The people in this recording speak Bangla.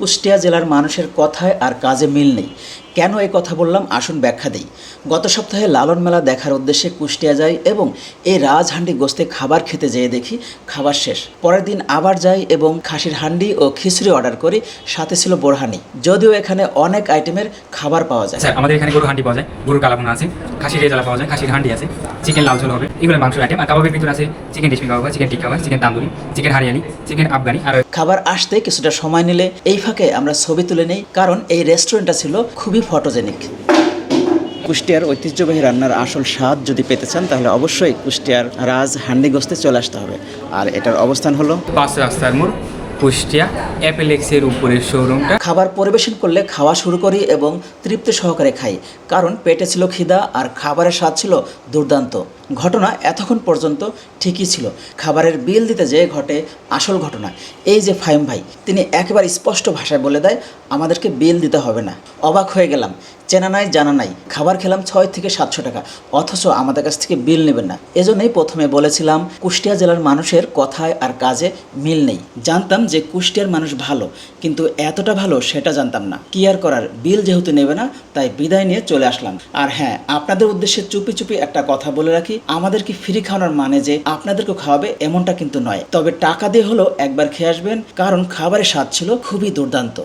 কুষ্টিয়া জেলার মানুষের কথায় আর কাজে মিল নেই। কেন এই কথা বললাম? আসুন ব্যাখ্যা দিই। গত সপ্তাহে লালন মেলা দেখার উদ্দেশ্যে কুষ্টিয়া যাই এবং এই রাজহান্ডি গোস্তে খাবার খেতে যেয়ে দেখি খাবার শেষ। পরের দিন আবার যাই এবং খাসির হান্ডি ও খিচুড়ি অর্ডার করি, সাথে ছিল বোরহানি। যদিও এখানে অনেক আইটেমের খাবার পাওয়া যায়। আমাদের এখানে গরু হান্ডি পাওয়া যায়, গরুর কালাভুনা আছে, খাসির রেজালা পাওয়া যায়, খাসির হান্ডি আছে, চিকেন লাল ঝোল হবে, এগুলো মাংসের আইটেম আর কাবাবের ভিতরে আছে chicken reshmi kebab chicken tikka chicken tandoori chicken হারিয়ানি chicken Afghani, আর খাবার আসতে কিছুটা সময় নিলে এই ফাঁকে আমরা ছবি তুলে নেই কারণ এই রেস্টুরেন্টটা ছিল খুবই ফটোজেনিক। কুষ্টিয়ার ঐতিহ্যবাহী রান্নার আসল স্বাদ যদি পেতে চান তাহলে অবশ্যই কুষ্টিয়ার রাজ হান্ডিগোস্তে চলে আসতে হবে। আর এটার অবস্থান হলো পাঁচ রাস্তার মোড়। কুষ্টিয়া অ্যাপেলেক্সের উপরের শোরুমটা। খাবার পরিবেশন করলে খাওয়া শুরু করি এবং তৃপ্তি সহকারে খাই, কারণ পেটে ছিল খিদা আর খাবারের স্বাদ ছিল দুর্দান্ত। ঘটনা এতক্ষণ পর্যন্ত ঠিকই ছিল। খাবারের বিল দিতে যেয়ে ঘটে আসল ঘটনা, এই যে ফাইম ভাই, তিনি একেবারে স্পষ্ট ভাষায় বলে দেয়, আমাদেরকে বিল দিতে হবে না। অবাক হয়ে গেলাম, চেনা নাই, জানা নাই। খাবার খেলাম ছয় থেকে সাতশো টাকা, অথচ আমাদের কাছ থেকে বিল নেবেন না। এজন্যই প্রথমে বলেছিলাম, কুষ্টিয়া জেলার মানুষের কথায় আর কাজে মিল নেই। জানতাম যে কুষ্টিয়ার মানুষ ভালো, কিন্তু এতটা ভালো সেটা জানতাম না। কি আর করার, বিল যেহেতু নেবে না, তাই বিদায় নিয়ে চলে আসলাম। আর হ্যাঁ আপনাদের উদ্দেশ্যে চুপি চুপি একটা কথা বলে রাখি আমাদেরকে ফ্রি খাওয়ানোর মানে যে আপনাদেরকে খাওয়াবে এমনটা কিন্তু নয়। তবে টাকা দিয়ে হলেও একবার খেয়ে আসবেন, কারণ খাবারের স্বাদ ছিল খুবই দুর্দান্ত।